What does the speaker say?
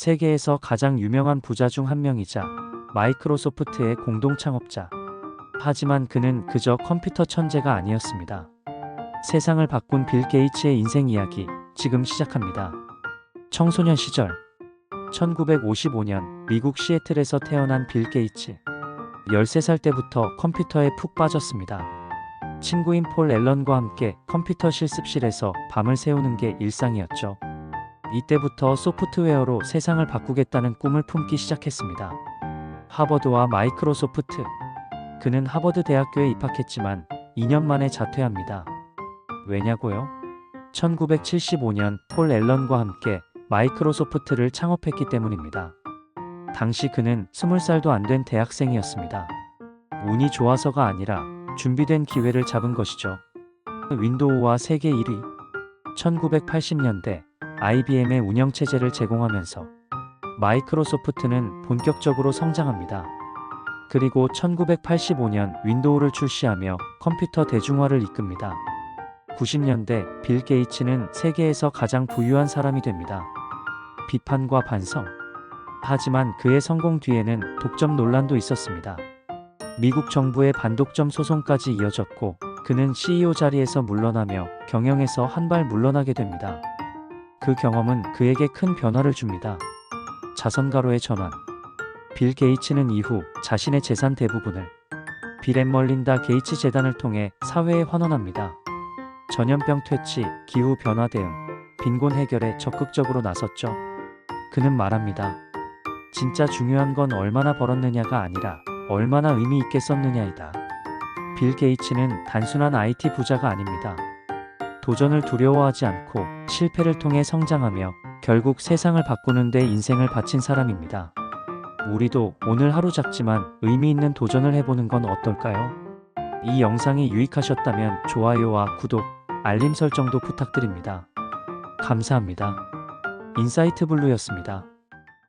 세계에서 가장 유명한 부자 중 한 명이자 마이크로소프트의 공동 창업자. 하지만 그는 그저 컴퓨터 천재가 아니었습니다. 세상을 바꾼 빌 게이츠의 인생 이야기 지금 시작합니다. 청소년 시절 1955년 미국 시애틀에서 태어난 빌 게이츠. 13살 때부터 컴퓨터에 푹 빠졌습니다. 친구인 폴 앨런과 함께 컴퓨터 실습실에서 밤을 새우는 게 일상이었죠. 이때부터 소프트웨어로 세상을 바꾸겠다는 꿈을 품기 시작했습니다. 하버드와 마이크로소프트. 그는 하버드 대학교에 입학했지만 2년 만에 자퇴합니다. 왜냐고요? 1975년 폴 앨런과 함께 마이크로소프트를 창업했기 때문입니다. 당시 그는 20살도 안 된 대학생이었습니다. 운이 좋아서가 아니라 준비된 기회를 잡은 것이죠. 윈도우와 세계 1위. 1980년대 IBM의 운영체제를 제공하면서 마이크로소프트는 본격적으로 성장합니다. 그리고 1985년 윈도우를 출시하며 컴퓨터 대중화를 이끕니다. 90년대 빌 게이츠는 세계에서 가장 부유한 사람이 됩니다. 비판과 반성. 하지만 그의 성공 뒤에는 독점 논란도 있었습니다. 미국 정부의 반독점 소송까지 이어졌고 그는 CEO 자리에서 물러나며 경영에서 한 발 물러나게 됩니다. 그 경험은 그에게 큰 변화를 줍니다. 자선가로의 전환. 빌 게이츠는 이후 자신의 재산 대부분을 빌앤 멀린다 게이츠 재단을 통해 사회에 환원합니다. 전염병 퇴치, 기후 변화 대응, 빈곤 해결에 적극적으로 나섰죠. 그는 말합니다. 진짜 중요한 건 얼마나 벌었느냐가 아니라 얼마나 의미 있게 썼느냐이다. 빌 게이츠는 단순한 IT 부자가 아닙니다. 도전을 두려워하지 않고 실패를 통해 성장하며 결국 세상을 바꾸는 데 인생을 바친 사람입니다. 우리도 오늘 하루 작지만 의미 있는 도전을 해보는 건 어떨까요? 이 영상이 유익하셨다면 좋아요와 구독, 알림 설정도 부탁드립니다. 감사합니다. 인사이트 블루였습니다.